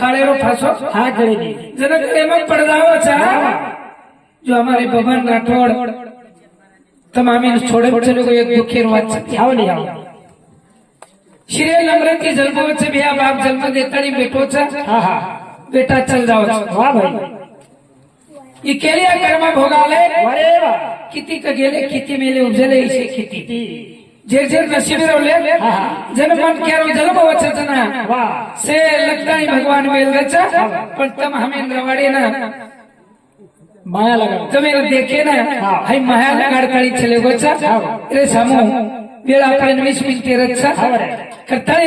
કાળેરો ફાસો? હા કરી જનક એમાં પડદાવો છે જો અમારે ભગવાન રાઠોડ તમામે છોડે પડે લોકો એક દુખેર વાત છે. આવો નહીં આવો. શ્રી નમ્રતી જન્મો છે બે આ બાપ જન્મ દેતાડી બેટો છે. બેટા ચલ જાઓ વાહ ભાઈ. એ કેલિયા કર્મ ભોગાલે અરે વાહ. કિતી કગેલે કિતી મેલે ઉજલે છે કિતી. ઝેર ઝેર ના શિબિરો લે. જનમન કેરો જલમ વચના સે લગતાઈ ભગવાન મેલ રચા. પણ તમ કરતા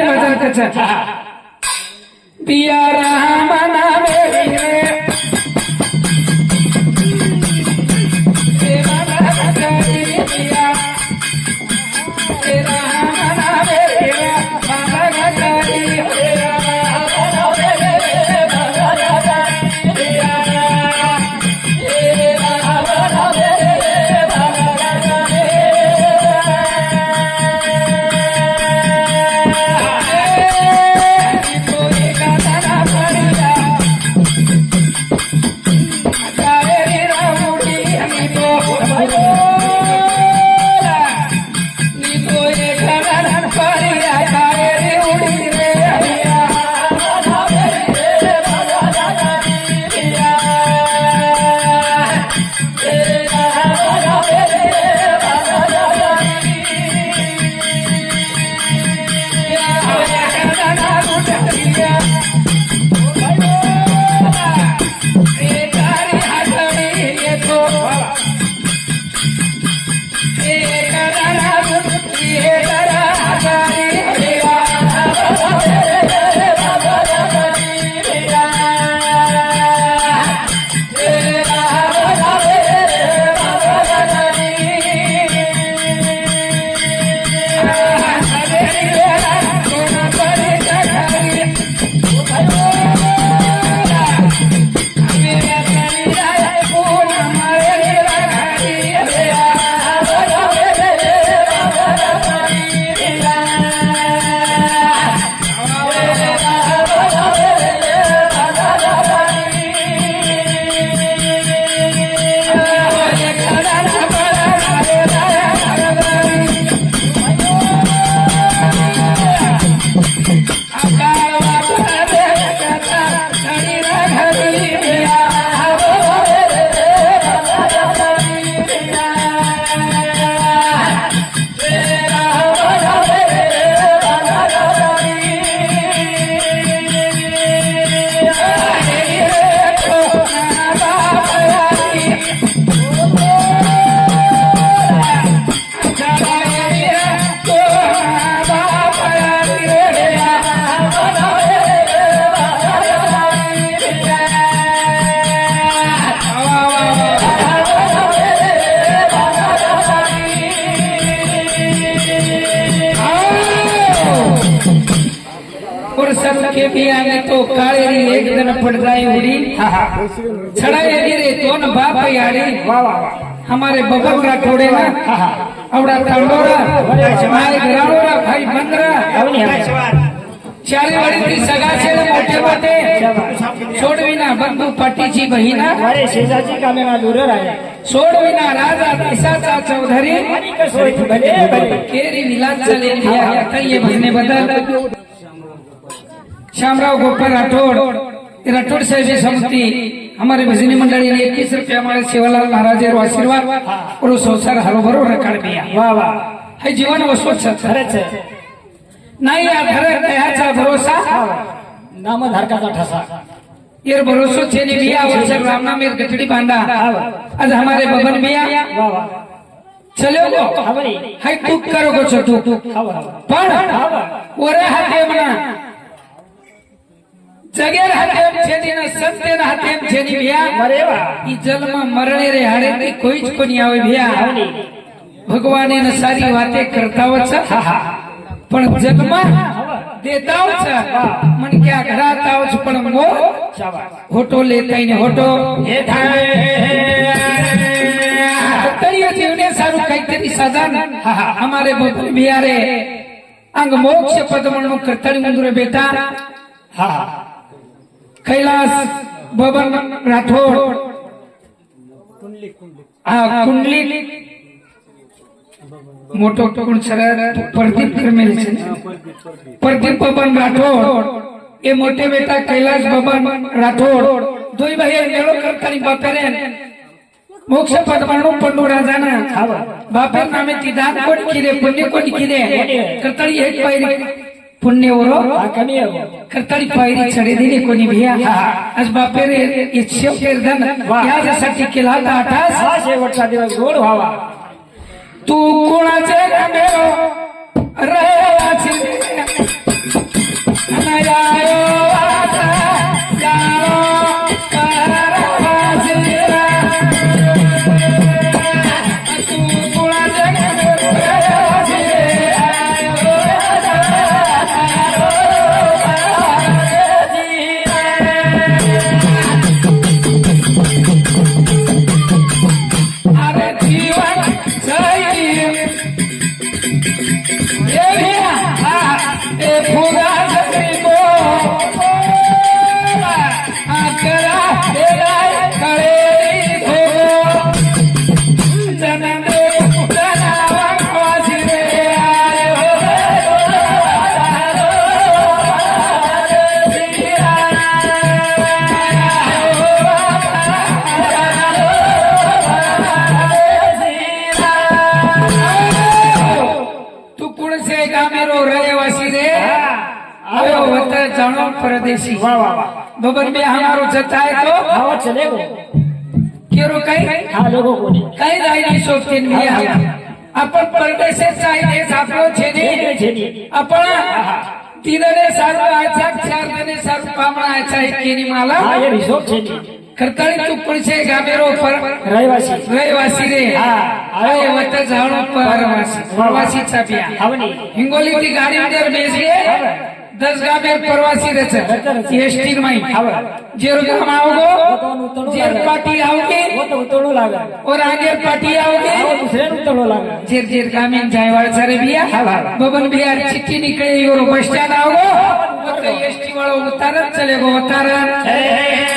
काळेरी एक जण पडदाई उडी छडाई रे दोन बाप याडी વાહ વાહ વાહ हमारे बबन राठोडे ना आवडा तांडोरा माय ग्राडोरा भाई बंदरा આવો નહીં આવો चारी वाडीतील सगळा छेड मोठे मोठे सोडविना बंधू पाटीची बहिणा મારે શેજાજી કામે માં દૂર રહ્યા सोडविना राजा दिसाचा चौधरी कसं होईल भले भले केरी विलास चले आता ये भजने बदल श्यामराव गोपाल राठौड़. राठोड साहेब समिति. हमारे भजनी मंडली ने इक्कीस रुपया हमारे सेवालाल महाराज आशीर्वाद और संसार हरोभरो रखा दिया वाह वाह है जीवन वसोत्सव. खरच नाही आधार दयाचा भरोसा. नामधारकाचा ठसा. ये भरोसो छेने बिया अवसर रामनाम ये गठड़ी बांधा. आज हमारे बबन बिया. चलो गो हाय तू करो गो छोटू पण ओरे हाथे म्हणा મરણે રે, હારે તે કોઈ જ કોની આવે ભ્યા ભગવાન એને વાતે કરતા પણ જગમાં પણ હોટો લેતા હોટો. હે થાય સારું કઈ તેની સદન અમારે બિયારે અંગ મોક્ષ પદમણનું કરતળી મંદુરે બેટા હા કૈલાસ બબન રાઠોડ. આ કુંડલી મોટો ટુકડ સરળ પ્રદીપ કરમેલ છે. પ્રદીપ બબન રાઠોડ. એ મોટે બેટા કૈલાસ બબન રાઠોડ. દોઈ ભાઈ મેળો કરતાની બાપેરે મોક્ષ પદવાનું પંડુ રાજાના બાપેર નામે તીધાન કોટ કીધે પુણ્ય કોટ કીધે કરતાની એક પાયરી पुण्यवरो कर्तरी पायरी चढे दिले कोणी भिया आज बापे रे इच्छेव कीर्तन याच्यासाठी केला होता आठास हा शेवटचा दिवस गोड व्हावा तू कोणाचे रे ગામેરો રહેવાસી રે. આવ્યો વતે જાણો પરદેશી. વાહ વાહ બબર બે હમારો જતાય તો? આવો ચલે ગો. કેરો કઈ? હા લોકો કોને. કઈ દાઈ શોભતીન બે આપણ પરદેશે ચાહી દેશ આપણો છે ને? આપણ તીરને સારું આચાર ચાર ને સારું પામણા આચાર કેની માલા. હા એ રિસોર્ટ છે કરતાળી ચૂક પણ છે ગામેરો પર રહેવાસી રહેવાસી. રે હા આવે વત જાણો પરવાસી પરવાસી છાપિયા આવની. હિંગોલી થી ગાડી અંદર બેસીએ દસ ગામેર પરવાસી રહે છે. એસટી માં આવે જેર ગામ આવગો જેર પાટી આવગે ઉતળો લાગે. ઓર આગે પાટી આવગે દૂસરે ઉતળો લાગે. જેર જેર ગામે જાયવાળ સરે ભિયા બબન બિહાર ચિઠ્ઠી નીકળે યોર બસ સ્ટેન્ડ આવગો. એસટી વાળો ઉતાર ચલેગો ઉતાર જય.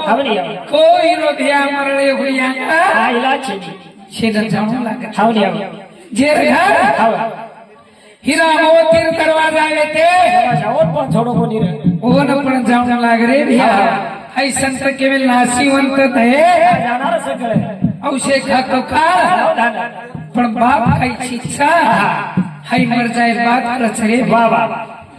ડાક્ટરો આવની આવની કોઈ નો ધ્યાન મરણે હુયા આ ઇલાજ છે ને છેદ જાણું લાગે આવની આવની જે ઘર આવો હીરા મોતીર કરવા જાવે તે આવો પણ થોડો કોની રહે ઓવન પણ જાણું લાગે રે ભૈયા હઈ સંત કેવલ નાસીવંત થે જાનાર સકળે ઔષે ખાતો ખા દાદા પણ બાપ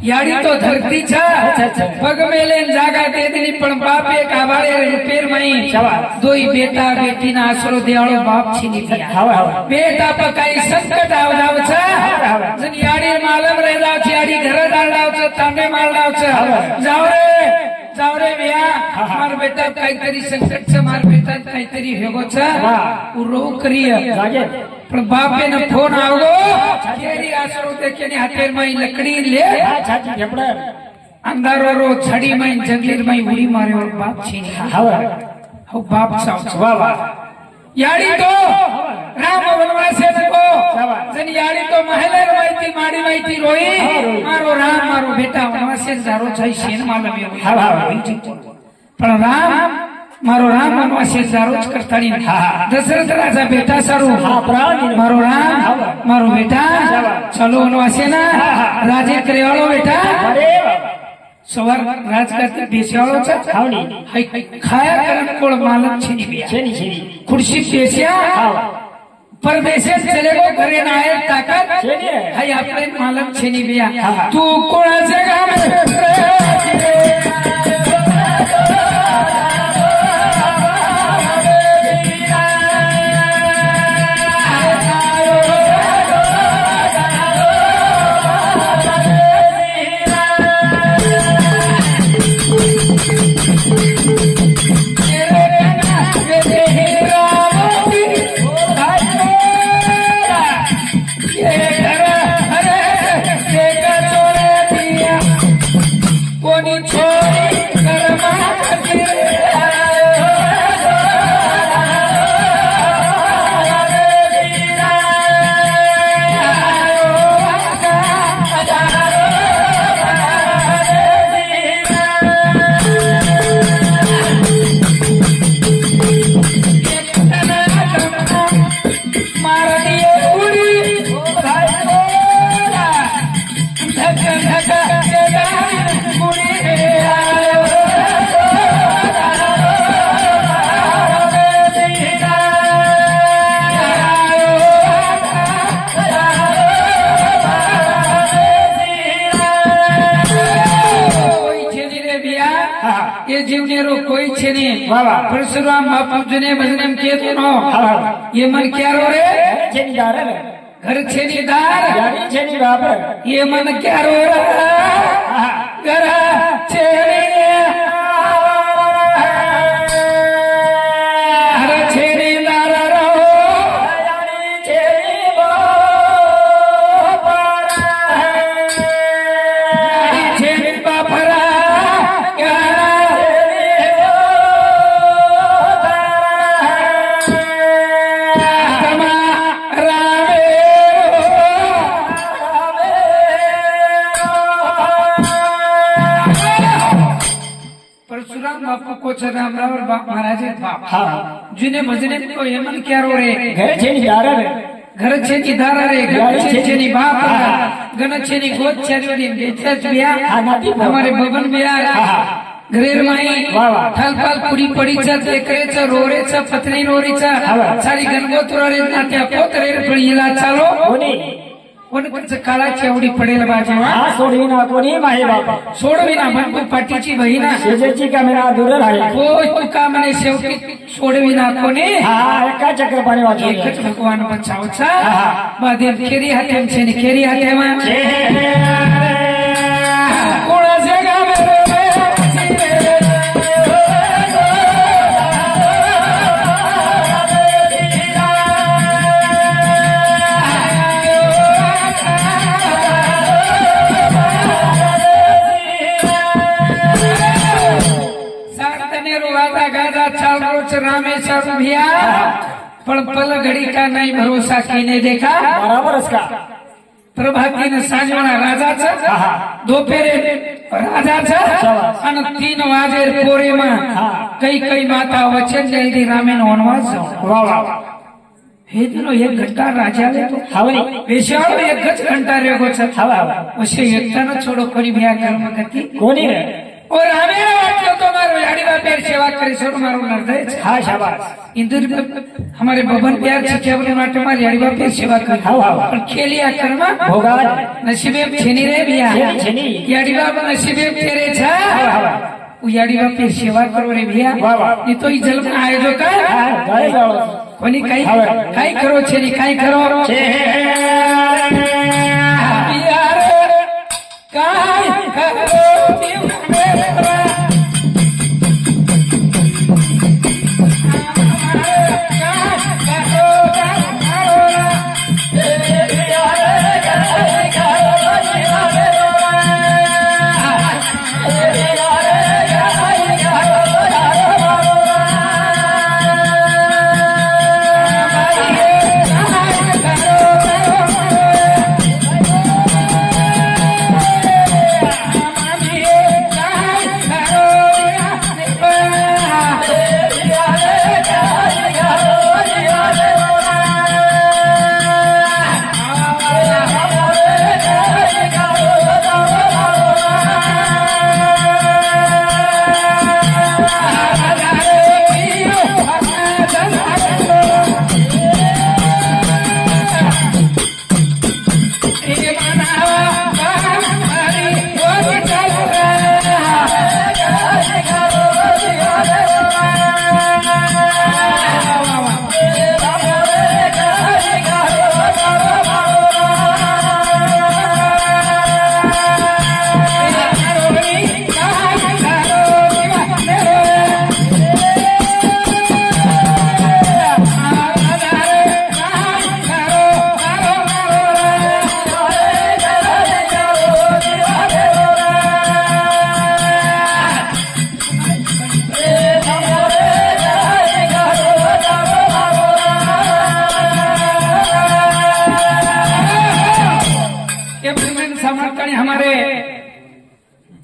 કઈ શિક્ષા હઈ મર જાય બાત રચરે વાહ વાહ વાહ યાડી તો ધરતી છે અચ્છા. પગ મેલે જાગા તેદની પણ બાપે કાવાળે રૂપેર મઈ શાબાશ. દોઈ બેટા બેટી ના આશરો દેવાળો બાપ છીની ગયા હવે હવે બેટા પર કઈ સંકટ આવડાવ છે હવે. જન યાડી માલમ રહેલા છે યાડી ઘરે દાળડાવ છે તાંડે માલડાવ છે હવે. જાવ રે જાવ રે વ્યા માર બેટા કાઈતરી સંકટ છે માર બેટા કાઈતરી ભેગો છે વાહ. હું રો કરીએ જાગે પણ બાપે ને ફોન આવડો. કેરી આશરો દેખીને હાથેરમાં લકડી લે. છાતી ઝપડે અંધારો રો છડી માં જંગલીરમાં ઉડી માર્યો બાપ છીની હવે હું. બાપ સાવ વાહ વાહ. યાડી તો રામ વનવાસે નકો. જન યાડી તો મહેલેર માઈતી માડી માઈતી રોઈ. મારો રામ મારો બેટા વનવાસે જારો થઈ શેનમાં હા, હા, હા. પણ રામ મારો રામ વનવાસી સારું જ કરતાડી. દશરથ રાજા બેટા સારું. મારો રામ મારો બેટા. ચલો વનવાસી ના. રાજે કરેવાળો બેટા સવાર રાજકારતી બેસ્યાળો છે. ખાયા કરન કોળ માલક છે ખુરશી બેસ્યા. પરદેશે ચલે ગો ઘરે ના આયે તાકાત. હૈ આપણે માલક છે ની બિયા તું કોણ છે ગામે? છે નહીં વાહ, વાહ. પરશુરામ मन क्या रो એમ કેતો નો હા એ મન ક્યારો રે. मन क्या रो ઘર છે ની બાપુ કો છે રામરાવર બાપ મહારાજે બાપ. હા. જીને મજને કો યમન ક્યારો રે? ઘર છે ની ધારા રે. ઘર છે ની ધારા રે ઘર છે છે ની બાપ. ગણ છે ની ગોદ છે ની બેચા બ્યા અમારે ભવન બ્યા ઘરેર માઈ ઠલપલ પૂરી પડી છે દેખરે છે રોરે છે પત્ની રોરી છે. સારી ગનગોત રોરે ના ત્યાં પોત રેર ચાલો. कोणच काळाची एवढी पडेल माझी हा सोडविना कोणी माही बाप. सोडविना म्हणतो पाठीची बहीण. शेजाची कॅमेरा दूर राहील हो तू का म्हणे शेवटी सोडविना कोणी? हा एका चक्रपाणी एकच भगवान बचावचा माझे खेरी हाते खेरी हाते છું भैया પણ પલઘડી કા નહીં ભરોસા કીને દેખા. બરાબર હસકા પ્રભાતીને સાંજવાના રાજા છે. દોપેરે રાજા છે. અને તીન વાજે પોરેમાં કઈ કઈ માતા વચ્ચે જલ્દી રામેન વનવાસ વાહ વાહ. હેદનો એક ઘંટા રાજા લે તો. હવે? વિશાળ એક જ ઘંટા રેગો છે. હવે પછી એકતાનો છોડો કરી ભ્યા કર્મ કરતી કોની રે? ઓર હમેરા વાક્યો તો મારો યારી બા પ્યાર સેવા કરી સોર મારો નર્દય હા શાબાશ ઇન્દુર હમારે બબન પ્યાર છે કેવલ માટે મારી યારી બા પ્યાર સેવા કરી હા હા પણ ખેલિયા કર્મ ભોગા નસીબે છેની રે બિયા યારી બા નસીબે ફેરે છે હા હા ઉયારી બા પ્યાર કઈ કરો છે ની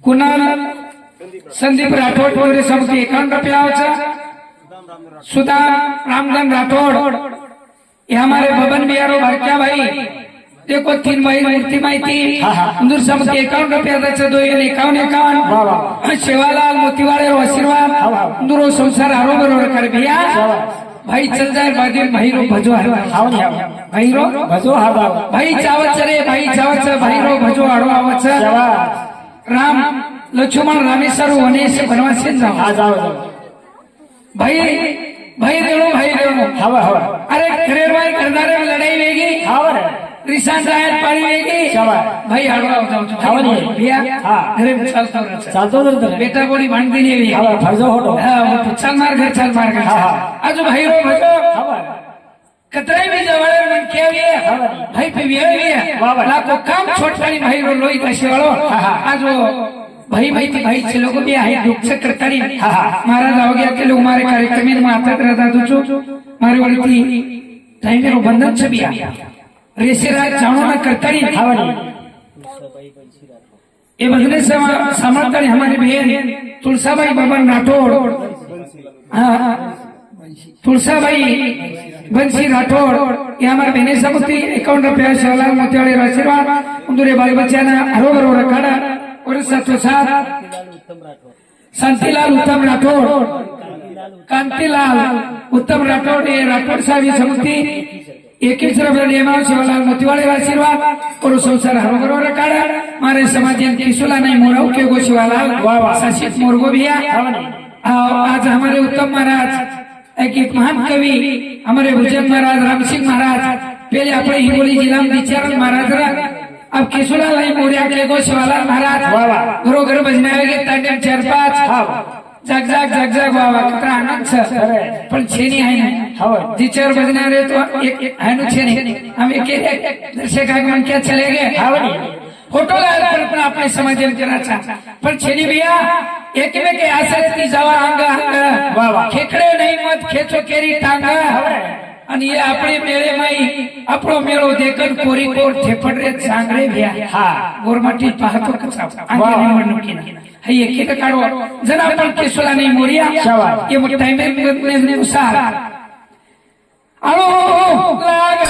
कुणाल संदीप राठोड वगैरे समिती एकावन्न रुपया सुधा रामधन राठौड़ ये हमारे बबन बिहारो भरक्या भाई देखो तीन भाई मूर्ति माहिती हाँ, हाँ। हिंदू समिति एकावन्न रुपया द्यायचं दो येईल एकावन्न वाह, एकावन्न वाह. शेवालाल मोतीवाळे आशीर्वाद हाँ, हाँ. हिंदू संसार आरो बरोबर कर भैया शाबाश. भाई चल जाए बादिल भैरो भजो हाव नी हाव. भैरो भजो हा बाबा भाई चावच रे भाई चावच भैरो भजो आडो आवच शाबास. राम लक्ष्मण रामेश्वर वनेश बनवासी जाऊ हा जाओ जाओ भाई भाई रेणू भाई रेणू રામ લક્ષ્મણ રામેશ્વર વનેશ વનવાસી જાવ હા જાવ ભાઈ ભાઈ દેણો ભાઈ દેણો. હવે હવે અરે ખરેરભાઈ કરનારે લડાઈ વેગી. હવે રિસાન સાહેબ પાણી વેગી. ભાઈ હાડવા આવતા છું હવે નહીં હા. ઘરે ચાલતો રહે ચાલતો રહે બેટા બોડી ભાંગતી નહીં હવે ફરજો હોટો હા ચાલ માર ઘર ચાલ માર ઘર. આજુ ભાઈ રો ભજો કતરાઈ બી જવાળે મન કેવીએ ભાઈ પે વેવીએ લાકો કામ છોટકાની ભાઈ રો લોઈ કશે વાળો આજો ભાઈ ભાઈ થી ભાઈ છે લોકો બે આઈ દુખ છે કરતારી મહારાજ આવ ગયા કે લોકો મારે કાર્યક્રમમાં આપતા રહેતા તો છું. મારી વળતી ટાઈમે રો બંધન છે બિયા રેસેરા જાણો ના કરતારી એ બધને સામર્થાની અમારી બહેન તુલસાબાઈ બાબા નાટોડ હા. બંશી રાઠોડ એ અમારા બેને સમુક્તિ એકાવન રૂપિયા શાલા મોતિયાળી આશીર્વાદ ઉંદુરે બાળી બચ્ચાના હરોબરો રખાડા और साथो साथ शांतिलाल उत्तम राठौड़ कांतीलाल उत्तम राठौड़ ये राठौड़ साहब समिति એકવીસ નિયમાવ શિવલાલ મોતીવાળી આશીર્વાદ ઓરો સંસાર હરગરો રકાડા મારે સમાજ ત્રિશુલા નહીં મોરવ કે ગો શિવાલાલ શાસિત મોરગો ભૈયા આજ હમારે ઉત્તમ મહારાજ एक एक महान कवी हमारे भुजन महाराज राम सिंह महाराज पहले अपने हिंगोली जिला में चरण महाराज अब किशोरा लाई मोरिया के गो शिवालाल महाराज. गुरु घर बजना के तंडम चार पाच. जग जग जग जग वावा कितना आनंद सर. पर छेनी आहे ना. टीचर रहे तो एक आहे छेनी. हम एक एक दर्शकाक म्हणक्या चले गे? फोटो अपने समझ आपल्या समाज जनाचा पर छेनी भैया एकमेके आसरे ती जावा अंग वाह, अंग वाह. खेकडे નહીં મત ખેંચો કેરી ટાંગ અને એ આપણે મેળે માં આપણો મેળો દેખન કોરી કોર થેપડ રે ચાંગરે ભ્યા हा गोरमाटी पाहतो कसा वाह. अंगे निवडणुकीनं हे एक एक काढो जर आपण केसोला नाही मोरिया शाबास. ये मग टाइमिंग नुसार अहो लाग